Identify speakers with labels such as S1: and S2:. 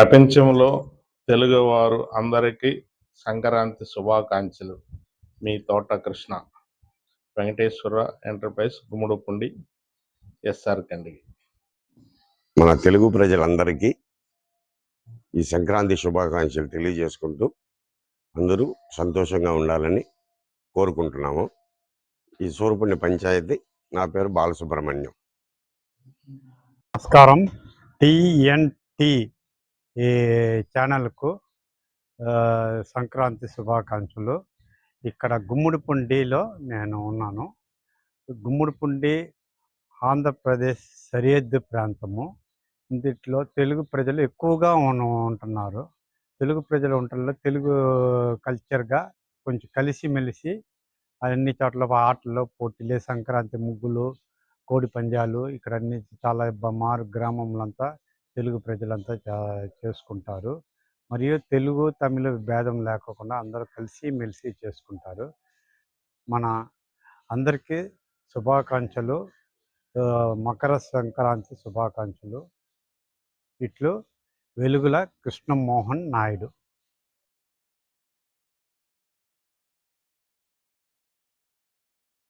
S1: ప్రపంచంలో తెలుగువారు అందరికీ సంక్రాంతి శుభాకాంక్షలు. మీ తోట కృష్ణ వెంకటేశ్వర ఎంటర్ప్రైజ్ గుమ్మడిపూండి ఎస్ఆర్ కండిగి
S2: మన తెలుగు ప్రజలందరికీ ఈ సంక్రాంతి శుభాకాంక్షలు తెలియజేసుకుంటూ అందరూ సంతోషంగా ఉండాలని కోరుకుంటున్నాము. ఈ సూరపుణ్య పంచాయతీ నా పేరు బాలసుబ్రహ్మణ్యం.
S3: నమస్కారం. టిఎన్టి ఈ ఛానల్కు సంక్రాంతి శుభాకాంక్షలు. ఇక్కడ గుమ్మడిపుండిలో నేను ఉన్నాను. గుమ్మడిపుండి ఆంధ్రప్రదేశ్ సరిహద్దు ప్రాంతము. ఇందులో తెలుగు ప్రజలు ఎక్కువగా ఉంటున్నారు. తెలుగు ప్రజలు ఉండటంలో తెలుగు కల్చర్గా కొంచెం కలిసిమెలిసి అన్ని చోట్ల ఆటలు పోటీలు సంక్రాంతి ముగ్గులు కోడి పందాలు ఇక్కడ అన్ని చాలా మారు గ్రామంలో అంతా తెలుగు ప్రజలంతా చా- చేసుకుంటారు. మరియు తెలుగు తమిళ భేదం లేకుండా అందరూ కలిసి మెలిసి చేసుకుంటారు. మన అందరికీ శుభాకాంక్షలు. మకర సంక్రాంతి శుభాకాంక్షలు. ఇట్లు వెలుగుల కృష్ణమోహన్ నాయుడు.